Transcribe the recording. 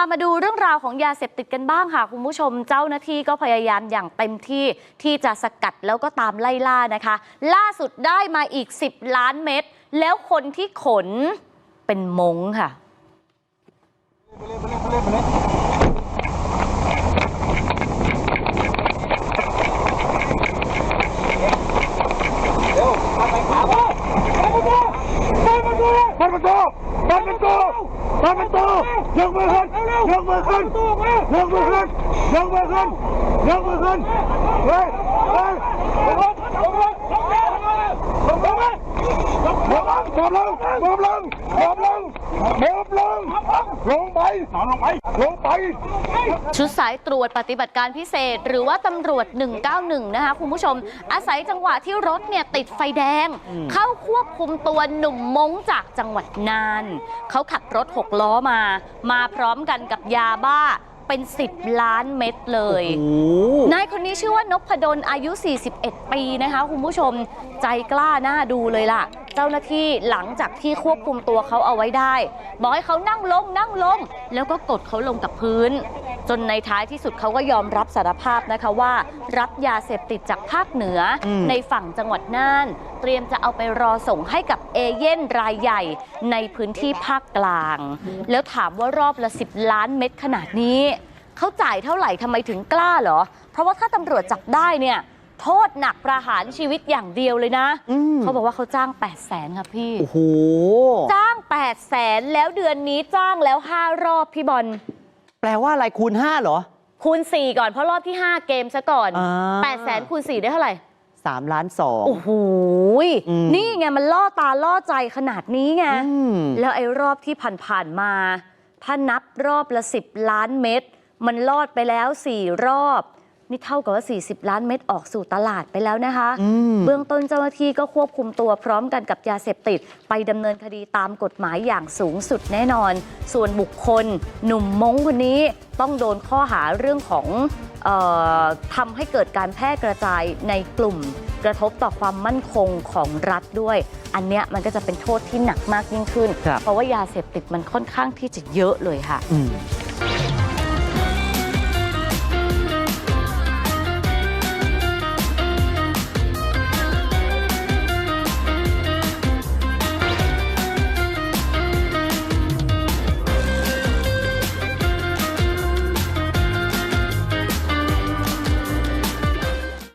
ามาดูเรื่องราวของยาเสพติดกันบ้างค่ะ คุณผู้ชมเจ้าหน้าที่ก็พยายามอย่างเต็มที่ที่จะสกัดแล้วก็ตามไล่ล่านะคะ ล่าสุดได้มาอีก 10 ล้านเม็ดแล้วคนที่ขนเป็นมงค่ะเปิดประตู เปิดประตูเปิดประตูยกมือขึ้นยกมือขึ้นยกมือขึ้นยกมือขึ้นยกมือขึ้นเฮ้ยเฮ้ยลงลงลงลงลงลงลงลงลงลงลงลง ลงลงลงไปนอนลงไปลงไป ชุดสายตรวจปฏิบัติการพิเศษ หรือว่าตำรวจ 191 นะคะคุณผู้ชม อาศัยจังหวะที่รถเนี่ยติดไฟแดง เข้าควบคุมตัวหนุ่มมงจากจังหวัดน่าน เขาขับรถ 6 ล้อมา มาพร้อมกันกับยาบ้าเป็น 10 ล้านเม็ดเลย นายคนนี้ชื่อว่านพดลอายุ 41 ปีนะคะคุณผู้ชม ใจกล้าหน้าดูเลยล่ะ เจ้าหน้าที่หลังจากที่ควบคุมตัวเขาเอาไว้ได้ บอกให้เขานั่งลงนั่งลง แล้วก็กดเขาลงกับพื้น จนในท้ายที่สุดเขาก็ยอมรับสารภาพนะคะว่า รับยาเสพติดจากภาคเหนืออมในฝั่งจังหวัดน่าน เตรียมจะเอาไปรอส่งให้กับเอเย่นรายใหญ่ในพื้นที่ภาคกลาง แล้วถามว่ารอบละ10ล้านเม็ดขนาดนี้เขาจ่ายเท่าไหร่ทำไมถึงกล้าเหรอ เพราะว่าถ้าตำรวจจับได้เนี่ย โทษหนักประหารชีวิตอย่างเดียวเลยนะ อืม เขาบอกว่าเขาจ้าง 8 0 0แสนค่ะพี่ โอ้โห จ้าง 8 0 0แสนแล้วเดือนนี้จ้างแล้ว 5 รอบพี่บอลแปลว่าอะไรคูณ5เหรอ คูณ 4 ก่อนเพราะรอบที่ 5 เกมซะก่อน อ่า 8 0 0แสนคูณ 4 ได้เท่าไหร่ 3ล้านสอง โอ้โหยอืม นี่ไงมันล่อตาล่อใจขนาดนี้ไง อืม แล้วไอ้รอบที่ผ่านๆมา ถ้านับรอบละ 10 ล้านเม็ดมันลอดไปแล้ว 4 รอบ นี่เท่ากับว่า 40 ล้านเม็ดออกสู่ตลาดไปแล้วนะคะอืมเบื้องต้นเจ้าหน้าที่ก็ควบคุมตัวพร้อมกันกับยาเสพติด ไปดำเนินคดีตามกฎหมายอย่างสูงสุดแน่นอน ส่วนบุคคล หนุ่มมงคนนี้ต้องโดนข้อหาเรื่องของเออทำให้เกิดการแพร่กระจายในกลุ่ม กระทบต่อความมั่นคงของรัฐด้วย อันเนี้ยมันก็จะเป็นโทษที่หนักมากยิ่งขึ้นครับเพราะว่ายาเสพติดมันค่อนข้างที่จะเยอะเลยค่ะอืม